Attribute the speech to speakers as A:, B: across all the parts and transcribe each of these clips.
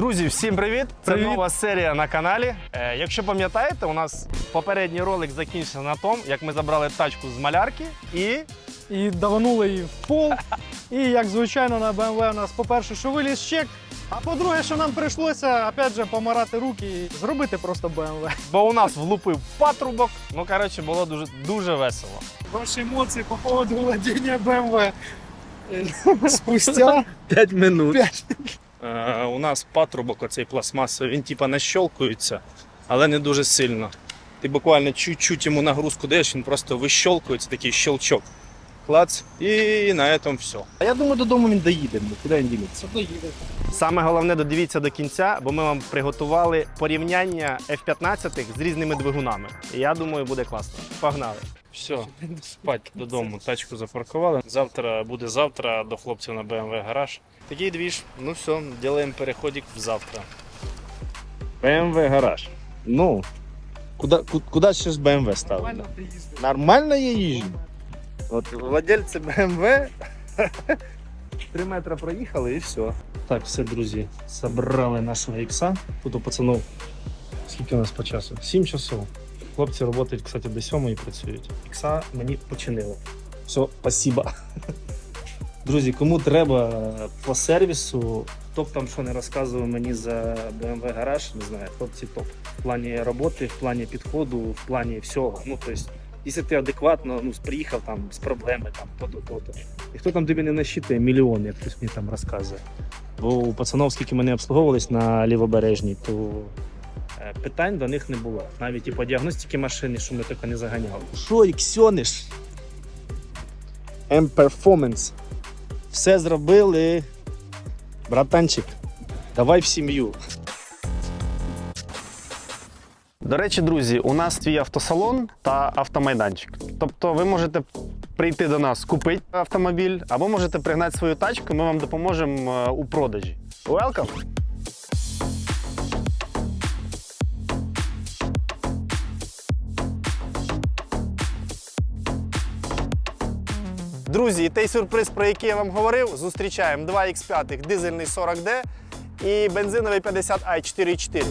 A: Друзі, всім привіт! Це
B: Привіт.
A: нова серія на каналі. Е, якщо пам'ятаєте, у нас попередній ролик закінчився на тому, як ми забрали тачку з малярки і
B: і даванули її в пол. І як звичайно на BMW у нас, по-перше, що виліз чек, а по-друге, що нам прийшлося опять же помирати руки і зробити просто BMW.
A: бо у нас влупив патрубок. Ну коротше, було дуже дуже весело.
B: Ваші емоції по поводу владіння BMW. Спустя
A: 5 минут. Е, у нас патрубок, оцей пластмасовий, він типа нащолкується, але не дуже сильно. Ти буквально чуть-чуть йому нагрузку даєш, він просто вищолкується, такий щелчок. Клац, і на цьому все.
C: А я думаю, додому він доїде, куди він дінеться?
A: Саме головне додивіться до кінця, бо ми вам приготували порівняння F-15 з різними двигунами. І я думаю, буде класно. Погнали. Все, спать додому. Тачку запаркували. Завтра буде завтра до хлопців на BMW гараж. Такий двіж. Ну все, робимо переходик в завтра.
C: BMW гараж. Ну, куди, ку- куди ще ж BMW ставити? Нормально я їжджу. От владельці BMW 3 метри проїхали і все.
A: Так, все, друзі, забрали нашого ікса. Тут у пацанов. Скільки у нас по часу? 7 часов. Хлопці працюють, кстати, до 7 працюють. Ікса мені починили. Все, спасибо. Друзі, кому треба по сервісу, хто б там що не розказував мені за BMW гараж, не знаю, хлопці топ. В плані роботи, в плані підходу, в плані всього. Ну, тобто, якщо ти адекватно ну, приїхав там з проблеми, там, то-то, то-то. І хто там тобі не насчитує мільйон, як хтось мені там розказує. Бо у пацанов, скільки мене обслуговувались на лівобережній, то питань до них не було. Навіть і по діагностиці машини, що ми тільки не заганяли.
C: Що, іксьониш? M-Performance. Все зробили. Братанчик, давай в сім'ю.
A: До речі, друзі, у нас твій автосалон та автомайданчик. Тобто ви можете прийти до нас, купити автомобіль, або можете пригнати свою тачку, ми вам допоможемо е, у продажі. Welcome! Друзі, і той сюрприз, про який я вам говорив, зустрічаємо 2X5 дизельний 40D і бензиновий 50i 4.4.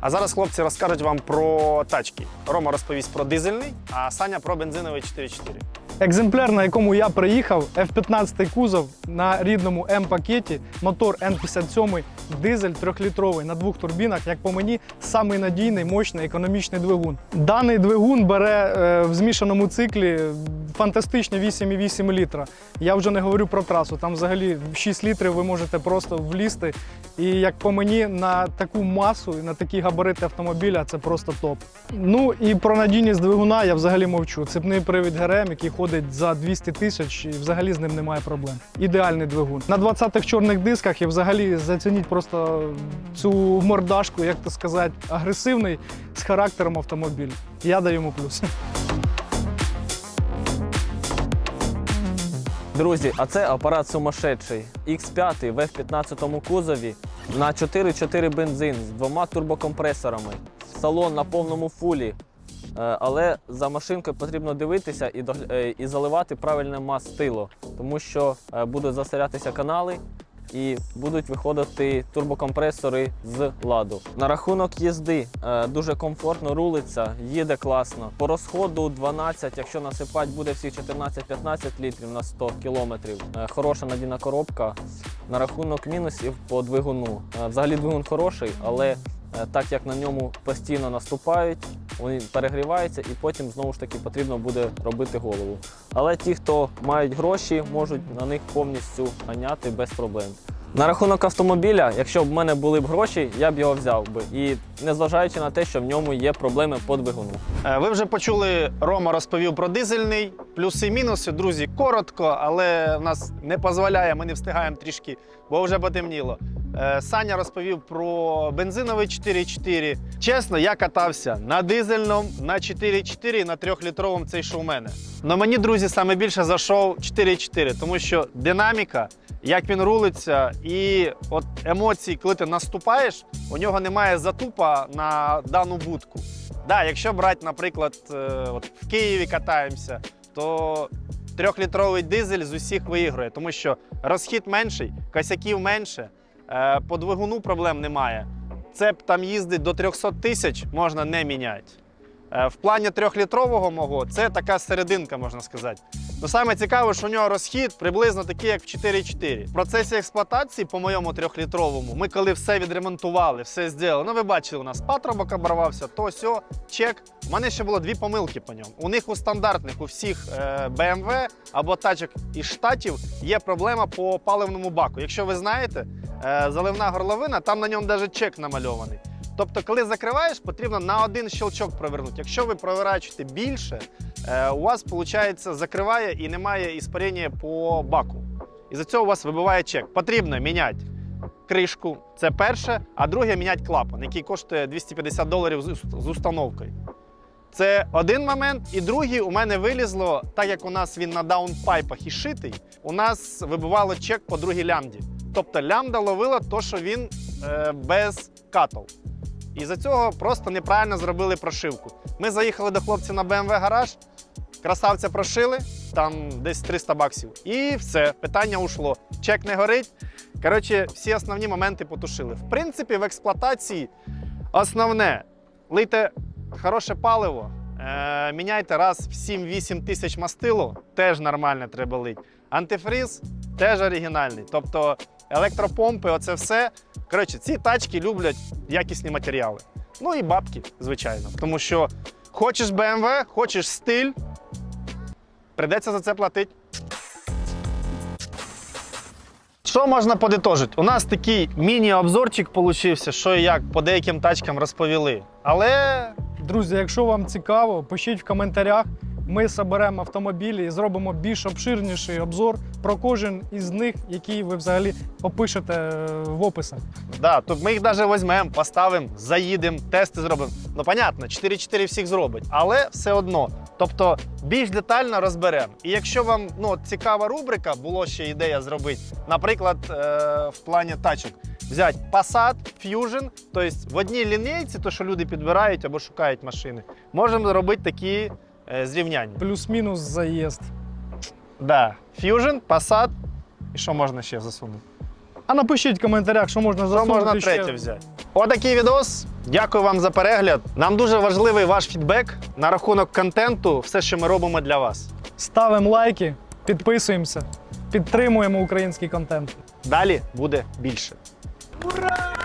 A: А зараз хлопці розкажуть вам про тачки. Рома розповість про дизельний, а Саня про бензиновий 4.4.
B: Екземпляр, на якому я приїхав, F-15 кузов на рідному М-пакеті, мотор N57, дизель трьохлітровий на двох турбінах, як по мені, самий надійний, мощний, економічний двигун. Даний двигун бере е, в змішаному циклі фантастичні 8,8 літра. Я вже не говорю про трасу, там взагалі 6 літрів ви можете просто влізти. І як по мені, на таку масу і на такі габарити автомобіля це просто топ. Ну і про надійність двигуна я взагалі мовчу. Цепний привід ГРМ, який ходить за 200 тисяч, і взагалі з ним немає проблем. Ідеальний двигун. На 20-х чорних дисках і взагалі зацініть просто цю мордашку, як то сказати, агресивний з характером автомобіль. Я даю йому плюс.
D: Друзі, а це апарат сумасшедший. X5 в F15 кузові на 4.4 бензин з двома турбокомпресорами. Салон на повному фулі. Е, Але за машинкою потрібно дивитися і, е, і заливати правильне мастило, тому що е, будуть засорятися канали і будуть виходити турбокомпресори з ладу. На рахунок їзди дуже комфортно рулиться, їде класно. По розходу 12, якщо насипати, буде всіх 14-15 літрів на 100 кілометрів. Хороша надійна коробка. На рахунок мінусів по двигуну. Взагалі двигун хороший, але так як на ньому постійно наступають, він перегрівається і потім знову ж таки потрібно буде робити голову. Але ті, хто мають гроші, можуть на них повністю ганяти без проблем. На рахунок автомобіля, якщо б в мене були б гроші, я б його взяв би. І незважаючи на те, що в ньому є проблеми по двигуну.
A: Е, Ви вже почули, Рома розповів про дизельний, плюси мінуси. Друзі, коротко, але в нас не дозволяє, ми не встигаємо трішки, бо вже потемніло. Е, Саня розповів про бензиновий 4.4. Чесно, я катався на дизельному, на 4.4 і на 3-літровому цей що у мене. Но мені, друзі, саме більше зайшов 4.4, тому що динаміка, як він рулиться, і от емоції, коли ти наступаєш, у нього немає затупа на дану будку. Да, якщо брати, наприклад, е, от в Києві катаємося, то трьохлітровий дизель з усіх виігрує, тому що розхід менший, косяків менше, по двигуну проблем немає. Цеп там їздить до 300 тисяч, можна не міняти. Е, В плані трьохлітрового мого це така серединка, можна сказати. Ну саме цікаве, що у нього розхід приблизно такий, як в 4.4. В процесі експлуатації, по моєму трьохлітровому, ми коли все відремонтували, все зробили. Ну, ви бачили, у нас патрубок оборвався, то сьо, чек. У мене ще було дві помилки по ньому. У них у стандартних, у всіх е, BMW або тачок із штатів є проблема по паливному баку. Якщо ви знаєте, е, заливна горловина, там на ньому навіть чек намальований. Тобто, коли закриваєш, потрібно на один щелчок провернути. Якщо ви проворачуєте більше, е, у вас виходить, закриває і немає іспарення по баку. І за цього у вас вибиває чек. Потрібно міняти кришку, це перше, а друге міняти клапан, який коштує 250 доларів з установкою. Це один момент. І другий у мене вилізло, так як у нас він на даунпайпах і шитий, у нас вибивало чек по другій лямді. Тобто лямда ловила то, що він е, без катов. І за цього просто неправильно зробили прошивку. Ми заїхали до хлопців на BMW гараж, красавця прошили, там десь 300 баксів. І все, питання ушло. Чек не горить. Коротше, всі основні моменти потушили. В принципі, в експлуатації основне лийте хороше паливо, е, міняйте раз в 7-8 тисяч мастило, теж нормально треба лити. Антифріз теж оригінальний. Тобто електропомпи, оце все. Коротше, ці тачки люблять якісні матеріали. Ну і бабки, звичайно. Тому що хочеш BMW, хочеш стиль, прийдеться за це платити. Що можна подитожити? У нас такий міні-обзорчик получився, що і як по деяким тачкам розповіли. Але
B: Друзі, якщо вам цікаво, пишіть в коментарях. Ми соберемо автомобілі і зробимо більш обширніший обзор про кожен із них, який ви взагалі опишете е, в описах.
A: Да, то ми їх навіть візьмемо, поставимо, заїдемо, тести зробимо. Ну, понятно, 4-4 всіх зробить, але все одно. Тобто більш детально розберемо. І якщо вам ну, цікава рубрика, було ще ідея зробити, наприклад, е, в плані тачок, взяти Passat, Fusion, тобто в одній лінійці, то що люди підбирають або шукають машини, можемо зробити такі е, зрівняння.
B: Плюс-мінус заїзд.
A: Да, Fusion, Passat, і що можна ще засунути?
B: А напишіть в коментарях, що можна
A: Що
B: засунути
A: можна
B: ще.
A: третє взяти? Отакий відос. Дякую вам за перегляд. Нам дуже важливий ваш фідбек на рахунок контенту, все, що ми робимо для вас.
B: Ставимо лайки, підписуємося, підтримуємо український контент.
A: Далі буде більше.
B: Ура!